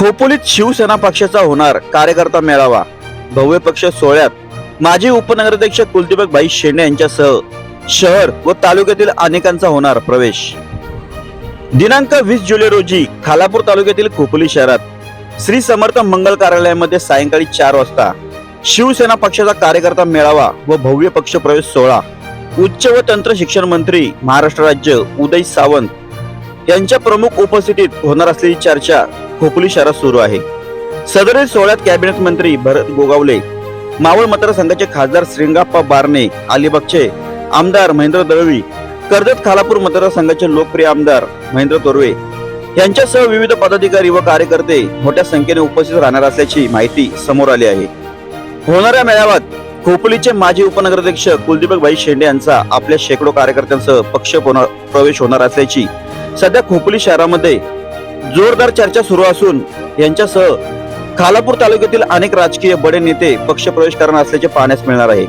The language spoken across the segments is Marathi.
खोपोलीत शिवसेना पक्षाचा होणार कार्यकर्ता मेळावा. भव्य पक्ष सोहळ्यात माजी उपनगराध्यक्ष कुलदीपक भाई शेंडे यांच्यासह शहर व तालुक्यातील अनेकांचा होणार प्रवेश. दिनांक वीस जुलै रोजी खालापूर तालुक्यातील खोपोली शहरात श्री समर्थ मंगल कार्यालयामध्ये सायंकाळी चार वाजता शिवसेना पक्षाचा कार्यकर्ता मेळावा व भव्य पक्ष प्रवेश सोहळा. उच्च व तंत्र शिक्षण मंत्री महाराष्ट्र राज्य उदय सावंत यांच्या प्रमुख उपस्थितीत होणार असलेली चर्चा खोपोली शहरात सुरू आहे. सदरील सोहळ्यात कॅबिनेट मंत्री भरत गोगावले मावळ मतदारसंघाचे खासदार श्रींगाप्पा बारणे अलिबागचे आमदार महेंद्र दळवी कर्जत खालापूर मतदारसंघाचे लोकप्रिय आमदार महेंद्र तोरवे यांच्यासह विविध पदाधिकारी व कार्यकर्ते मोठ्या संख्येने उपस्थित राहणार असल्याची माहिती समोर आली आहे. होणाऱ्या मेळाव्यात खोपोलीचे माजी उपनगराध्यक्ष कुलदीपक भाई शेंडे यांचा आपल्या शेकडो कार्यकर्त्यांसह पक्ष होणार- प्रवेश होणार असल्याची सध्या खोपोली शहरामध्ये जोरदार चर्चा सुरू असून यांच्यासह खालापूर तालुक्यातील अनेक राजकीय बडे नेते पक्ष प्रवेश करणार असल्याचे पाहण्यास मिळणार आहे.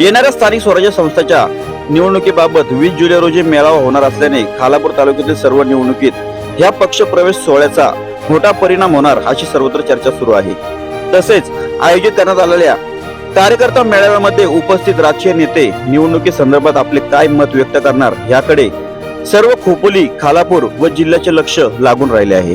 येणाऱ्या स्थानिक स्वराज्य संस्थाच्या निवडणुकीबाबत वीस जुलै रोजी मेळावा होणार असल्याने खालापूर तालुक्यातील सर्व निवडणुकीत या पक्षप्रवेश सोहळ्याचा मोठा परिणाम होणार अशी सर्वत्र चर्चा सुरू आहे. तसेच आयोजित करण्यात आलेल्या कार्यकर्ता मेळाव्यामध्ये उपस्थित राजकीय नेते निवडणुकी संदर्भात आपले काय मत व्यक्त करणार याकडे सर्व खोपोली खालापूर व जिल्ह्याचे लक्ष लागून राहिले आहे.